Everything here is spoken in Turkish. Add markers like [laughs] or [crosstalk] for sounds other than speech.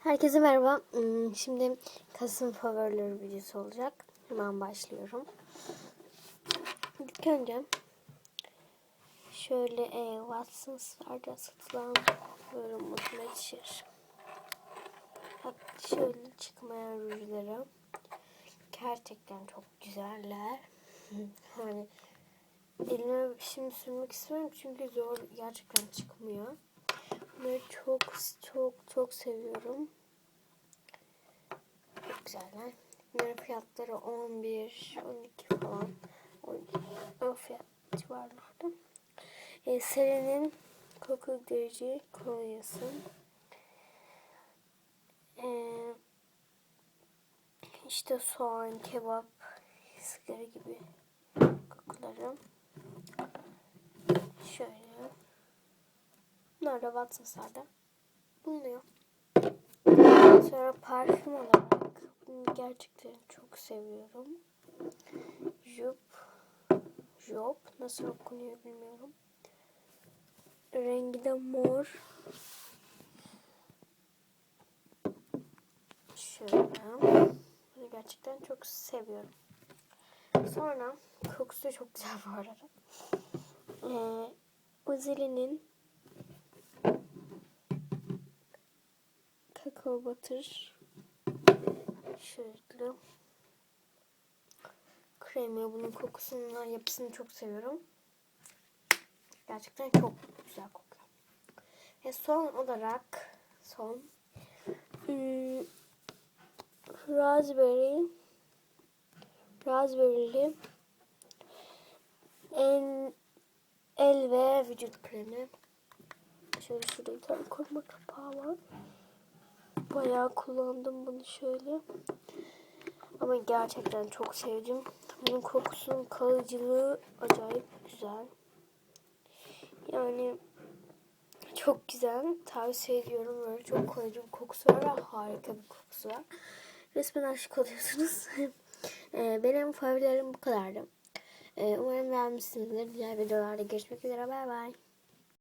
Herkese merhaba. Hmm, Şimdi Kasım favorileri videosu olacak. Hemen başlıyorum. İlk önce şöyle e, Watson's'larda satılan böyle mutlu yetişir. Bak şöyle çıkmayan rujları. Gerçekten çok güzeller. [laughs] hani elime şimdi sürmek istiyorum çünkü zor gerçekten çıkmıyor. Bunları çok çok çok seviyorum. Çok güzeller. Bunların fiyatları 11, 12 falan. 12, o fiyat civarlarda. E, Seren'in koku giderici kolonyası. E, işte soğan, kebap, sigara gibi kokuları. Watson's'larda bulunuyor. Sonra parfüm olarak bunu gerçekten çok seviyorum. Jup. Job. Nasıl okunuyor bilmiyorum. Rengi de mor. Şöyle. Bunu gerçekten çok seviyorum. Sonra kokusu çok güzel bu arada. Ee, Uzili'nin kakao batır şöyle kremi bunun kokusunu yapısını çok seviyorum. Gerçekten çok güzel kokuyor. Ve son olarak son hmm, raspberry raspberry'li en el ve vücut kremi. Şöyle şurada bir tane koruma kapağı var Bayağı kullandım bunu şöyle. Ama gerçekten çok sevdim. Bunun kokusunun kalıcılığı acayip güzel. Yani çok güzel. Tavsiye ediyorum. Böyle çok kalıcı bir kokusu var harika bir kokusu var. Resmen aşık oluyorsunuz. [laughs] Ee, Benim favorilerim bu kadardı. Ee, Umarım beğenmişsinizdir. Diğer videolarda görüşmek üzere. Bay bay.